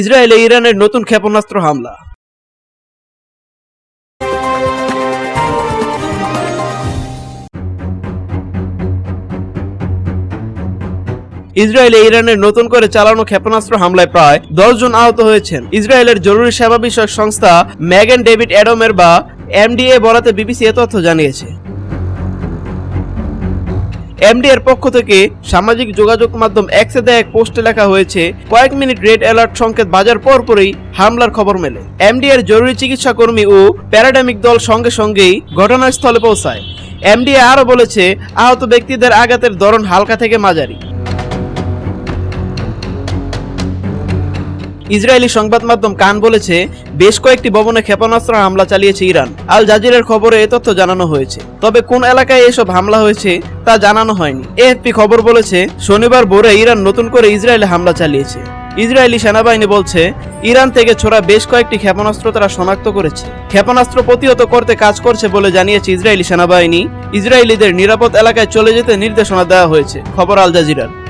ইসরায়েলে ইরানের নতুন ক্ষেপণাস্ত্র হামলা। ইসরায়েলে ইরানের নতুন করে চালানো ক্ষেপণাস্ত্র হামলায় প্রায় দশ জন আহত হয়েছেন। ইসরায়েলের জরুরি সেবা বিষয়ক সংস্থা ম্যাগেন ডেভিড অ্যাডমের বা এমডিএ বরাতে বিবিসি এ তথ্য জানিয়েছে। এমডি এর পক্ষ থেকে সামাজিক যোগাযোগ মাধ্যম এক্সে দেয়া এক পোস্টে লেখা হয়েছে, কয়েক মিনিট রেড অ্যালার্ট সংকেত বাজার পর পরপরই হামলার খবর মেলে। এমডিএর জরুরি চিকিৎসা কর্মী ও প্যারাডামিক দল সঙ্গে সঙ্গেই ঘটনাস্থলে পৌঁছায়। এমডিএ আরও বলেছে, আহত ব্যক্তিদের আঘাতের ধরন হালকা থেকে মাঝারি। ইসরায়েলি সংবাদ মাধ্যম কান বলেছে, বেশ কয়েকটি ভবনে ক্ষেপণাস্ত্র হামলা চালিয়েছে ইরান। আল জাজিরের খবরে এ তথ্য জানানো হয়েছে। তবে কোন এলাকায় এসব হামলা হয়েছে, তা জানানো হয়নি। এএফপি খবর বলেছে, শনিবার ভোরে ইরান নতুন করে ইসরায়েলে হামলা চালিয়েছে। ইসরায়েলি সেনাবাহিনী বলছে, ইরান থেকে ছোড়া বেশ কয়েকটি ক্ষেপণাস্ত্র তারা শনাক্ত করেছে। ক্ষেপণাস্ত্র প্রতিহত করতে কাজ করছে বলে জানিয়েছে ইসরায়েলি সেনাবাহিনী। ইসরায়েলিদের নিরাপদ এলাকায় চলে যেতে নির্দেশনা দেওয়া হয়েছে। খবর আল জাজিরার।